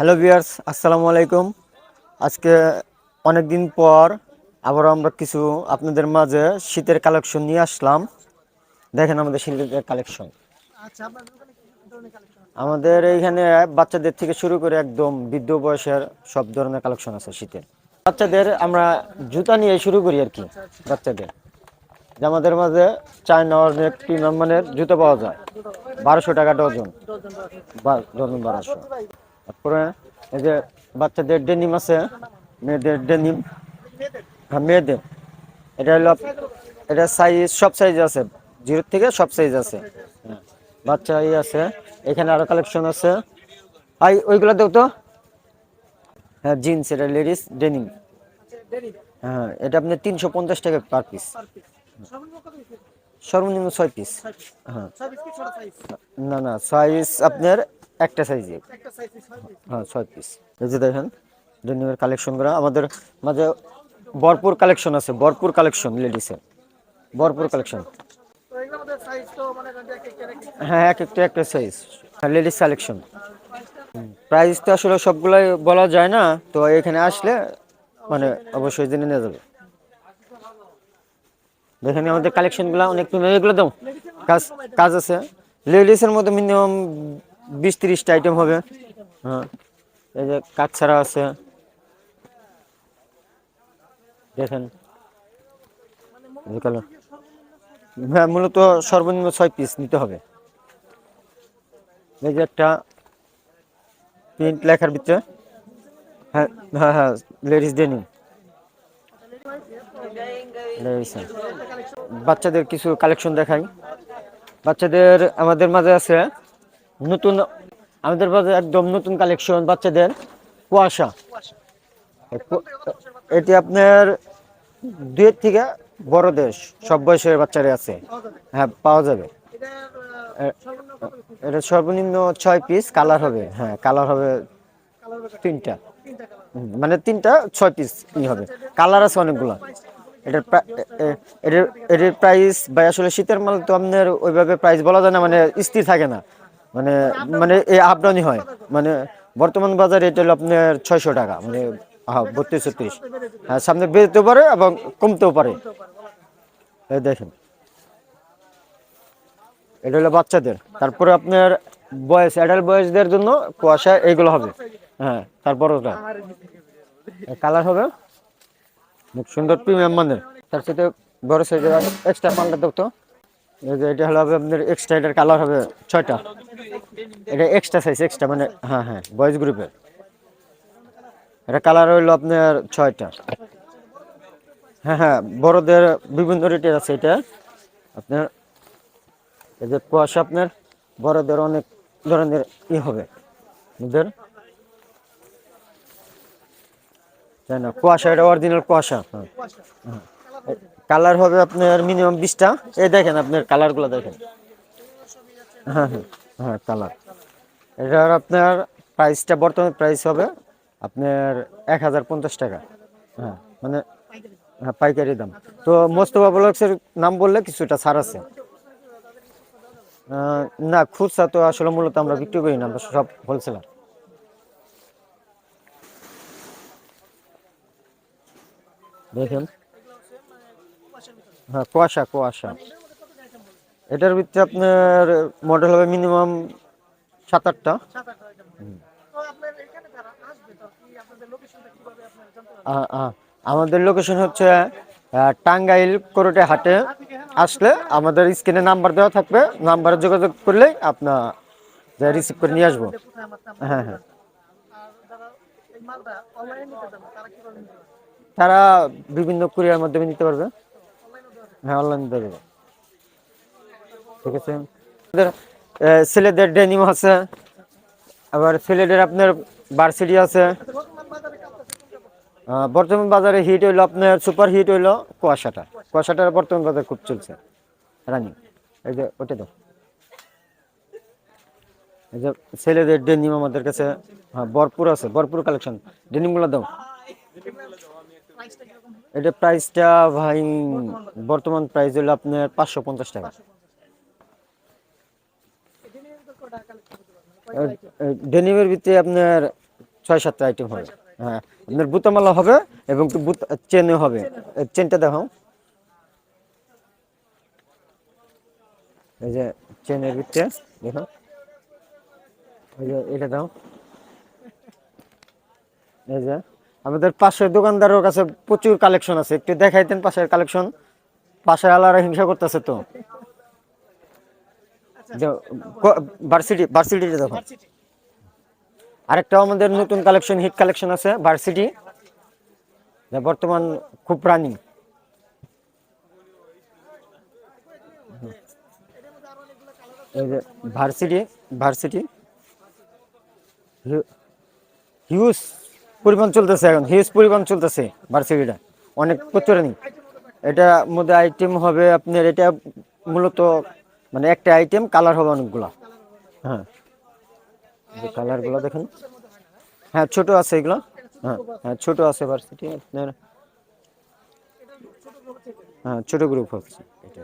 Hello viewers আসসালামু আলাইকুম। আজকে অনেক দিন পর আবার আমরা কিছু আপনাদের মাঝে শীতের কালেকশন নিয়ে আসলাম। দেখেন আমাদের শীতের কালেকশন। আচ্ছা আমাদের এইখানে বাচ্চাদের থেকে শুরু করে একদম বৃদ্ধ বয়সের সব ধরনের কালেকশন আছে শীতের। বাচ্চাদের আমরা জুতা নিয়ে শুরু করি আর কি বাচ্চাদের। যে আমাদের মাঝে চায়না অনেক প্রিমিয়াম মানের জুতো পাওয়া যায়। বারোশো টাকা ডজন। ডজন বারোশো। তারপরে এই যে বাচ্চাদের ডেনিম আছে, মেয়েদের ডেনিম হ্যাঁ মেয়েদের। এটা হলো, এটা সাইজ সব সাইজ আছে। জিরো থেকে সব সাইজ আছে। হ্যাঁ। বাচ্চা ই আছে। এখানে আরও কালেকশন আছে। আই, ওইগুলো দেও তো। হ্যাঁ জিন্স এটা লেডিস ডেনিম হ্যাঁ এটা আপনি তিনশো পঞ্চাশ টাকা পার পিস সর্বনিম্ন ছয় পিস হ্যাঁ। না না সাইজ আপনার একটা সাইজে হ্যাঁ ছয় পিস এই যে দেখেন ডেনিমের কালেকশন করা আমাদের মাঝে ভরপুর কালেকশন আছে ভরপুর কালেকশন লেডিসের ভরপুর কালেকশন মানে হ্যাঁ এক একটা একটা সাইজ লেডিস কালেকশন প্রাইস তো আসলে সবগুলাই বলা যায় না তো এখানে আসলে মানে অবশ্যই জেনে নেওয়া যাবে। দেখেন আমাদের কালেকশনগুলো অনেক। এগুলো দাও। কাজ কাজ আছে। লেডিসের মধ্যে মিনিমাম বিশ তিরিশটা আইটেম হবে। হ্যাঁ। এই যে কাজ ছাড়া আছে। দেখেন। হ্যাঁ মূলত সর্বনিম্ন ছয় পিস নিতে হবে। এই যে একটা প্রিন্ট লেখার ভিতরে। হ্যাঁ হ্যাঁ হ্যাঁ লেডিস ডেনিম বাচ্চাদের কিছু কালেকশন দেখাই। বাচ্চাদের আমাদের মাঝে আছে নতুন, আমাদের মাঝে একদম নতুন কালেকশন বাচ্চাদের কুয়াশা। এটি আপনার দুয়ের থেকে বড় দেশ, সব বয়সের বাচ্চারা আছে। হ্যাঁ পাওয়া যাবে। এটা সর্বনিম্ন ছয় পিস কালার হবে। হ্যাঁ কালার হবে তিনটা। মানে তিনটা, ছয় পিস হবে। কালার আছে অনেকগুলো। এটার এটার এটার প্রাইস ভাই, আসলে শীতের মাল তো আপনার ওইভাবে প্রাইস বলা যায় না মানে স্থির থাকে না। মানে মানে এই আপডাউনই হয়। মানে বর্তমান বাজারে এটা হলো আপনার ছয়শো টাকা মানে হ্যাঁ বত্রিশ ছত্রিশ। হ্যাঁ সামনে বেরোতেও পারে এবং কমতেও পারে। দেখেন। এটা হলো বাচ্চাদের। তারপরে আপনার বয়স অ্যাডাল্ট বয়সদের জন্য কুয়াশা এইগুলো হবে। হ্যাঁ তারপর ওটা কালার হবে? সুন্দর প্রিমিয়াম মানের। তার সাথে বড় সাইজের এক্সট্রা মালটা দেখতো এই যে এটা হলো আপনার এক্সট্রা এটার কালার হবে ছয়টা। এটা এক্সট্রা সাইজ এক্সট্রা মানে হ্যাঁ হ্যাঁ বয়েজ গ্রুপের এটা কালার হইল আপনার ছয়টা। হ্যাঁ হ্যাঁ বড়দের বিভিন্ন রেটের আছে এটা। আপনার এই যে কুয়াশা আপনার বড়দের অনেক ধরনের ই হবে। ওদের তাই না? কুয়াশা, এটা অরিজিনাল কুয়াশা। হ্যাঁ। কালার হবে আপনার মিনিমাম বিশটা। এই দেখেন আপনার কালারগুলো দেখেন। হ্যাঁ হ্যাঁ হ্যাঁ কালার এটার আপনার প্রাইসটা বর্তমান প্রাইস হবে আপনার এক হাজার পঞ্চাশ টাকা। হ্যাঁ মানে হ্যাঁ পাইকারি দাম। তো মোস্তফা ব্লগসের নাম বললে কিছুটা ছাড় আছে। না, খুচরা তো আসলে মূলত আমরা বিক্রি করি না সব হোলসেলার দেখেন। হ্যাঁ কুয়াশা কুয়াশা। এটার ভিতরে আপনার মডেল হবে মিনিমাম সাত আটটা। আমাদের লোকেশন হচ্ছে টাঙ্গাইল করোটে হাটে। আসলে আমাদের স্ক্রিনে নাম্বার দেওয়া থাকবে নাম্বারে যোগাযোগ করলেই আপনার রিসিভ করে নিয়ে আসব। হ্যাঁ হ্যাঁ। তারা বিভিন্ন কুরিয়ার মাধ্যমে নিতে পারবে। হ্যাঁ অনলাইন দেবে ঠিক আছে? ছেলেদের ডেনিম আছে। আবার ছেলেদের আপনার ভার্সিটি আছে। বর্তমান বাজারে হিট হইল আপনার সুপার হিট হইল কুয়াশাটা। কুয়াশাটার বর্তমান বাজারে খুব চলছে। রানিং এই যে, ওটা তো এই যে, ছেলেদের ডেনিম আমাদের কাছে হ্যাঁ ভরপুর আছে। ভরপুর কালেকশন ডেনিমগুলো দাও। এটা প্রাইসটা ভাই, বর্তমান প্রাইস হলো আপনার পাঁচশো পঞ্চাশ টাকা? ডেনিমের ভিতরে আপনার ছয় সাতটা আইটেম হবে। হ্যাঁ আপনার বুতামালা হবে এবং চেনও হবে। চেনটা দেখো এই যে চেনের ভিতরে, দেখো। এটা দাও। এই যে আমাদের পাশের দোকানদারের কাছে প্রচুর কালেকশন আছে। একটু দেখাইতেন পাশের কালেকশন। পাশের আলারা হিংসা করতেছে তো। ভার্সিটি ভার্সিটিটা দেখো। আরেকটা আমাদের নতুন কালেকশন হিট কালেকশন আছে ভার্সিটি যা বর্তমান খুব রানিং এই যে ভার্সিটি ভার্সিটি হিউজ পরিমাণ চলতেছে এখন হিউজ পরিমাণ চলতেছে ভার্সিটিটা। অনেক প্রচুর রানিং এটা মধ্যে আইটেম হবে আপনার এটা মূলত মানে একটা আইটেম কালার হবে অনেকগুলো। হ্যাঁ। কালারগুলো দেখেন। হ্যাঁ ছোট আছে এগুলো। হ্যাঁ হ্যাঁ ছোট আছে ভার্সিটি আপনার। হ্যাঁ ছোট গ্রুপ হচ্ছে এটা।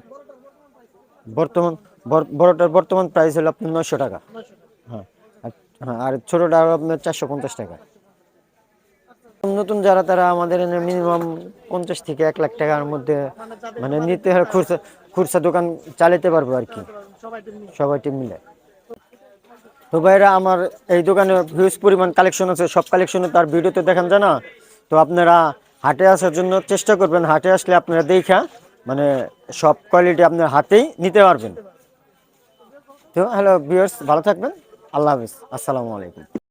বর্তমান বর- বড়টার বর্তমান প্রাইস হলো আপনার নশো টাকা। হ্যাঁ। হ্যাঁ আর ছোটটা হলো আপনার চারশো পঞ্চাশ টাকা। নতুন যারা, তারা আমাদের মিনিমাম পঞ্চাশ থেকে এক লাখ টাকার মধ্যে মানে নিতে খুরসা খুচরা দোকান চালাতে পারব আর কি। সবাই মিলে। তো ভাইরা, আমার এই দোকানে হিউজ পরিমাণ কালেকশন আছে, সব কালেকশনে তার ভিডিওতে দেখান যায় না। তো আপনারা হাটে আসার জন্য চেষ্টা করবেন, হাটে আসলে আপনারা দেখা মানে সব কোয়ালিটি আপনার হাতেই নিতে পারবেন। তো হ্যালো ভিউয়ার্স ভালো থাকবেন, আল্লাহ হাফিজ, আসসালামু আলাইকুম।